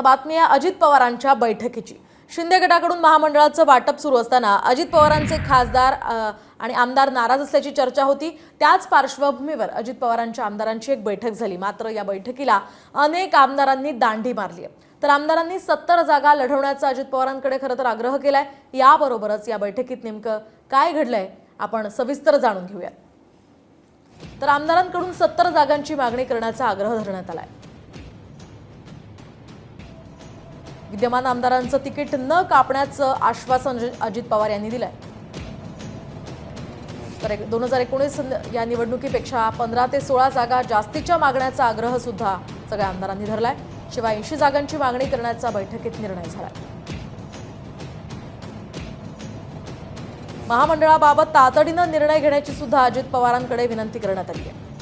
बातमी आहे अजित पवारांच्या बैठकीची. शिंदे गटाकडून महामंडळाचं वाटप सुरू असताना अजित पवारांचे खासदार आणि आमदार नाराज असल्याची चर्चा होती. त्याच पार्श्वभूमीवर अजित पवारांच्या आमदारांची एक बैठक झाली. मात्र या बैठकीला अनेक आमदारांनी दांडी मारली आहे तर आमदारांनी सत्तर जागा लढवण्याचा अजित पवारांकडे खरं तर आग्रह केलाय. याबरोबरच या बैठकीत नेमकं काय घडलंय आपण सविस्तर जाणून घेऊयात. तर आमदारांकडून सत्तर जागांची मागणी करण्याचा आग्रह धरण्यात आलाय. विद्यमान आमदारांचं तिकीट न कापण्याचं आश्वासन अजित पवार यांनी दिलंय. तर दोन हजार एकोणीस या निवडणुकीपेक्षा पंधरा ते सोळा जागा जास्तीच्या मागण्याचा आग्रह सुद्धा सगळ्या आमदारांनी धरलाय. शिवाय ऐंशी जागांची मागणी करण्याचा बैठकीत निर्णय झालाय. महामंडळाबाबत तातडीनं निर्णय घेण्याची सुद्धा अजित पवारांकडे विनंती करण्यात आली आहे.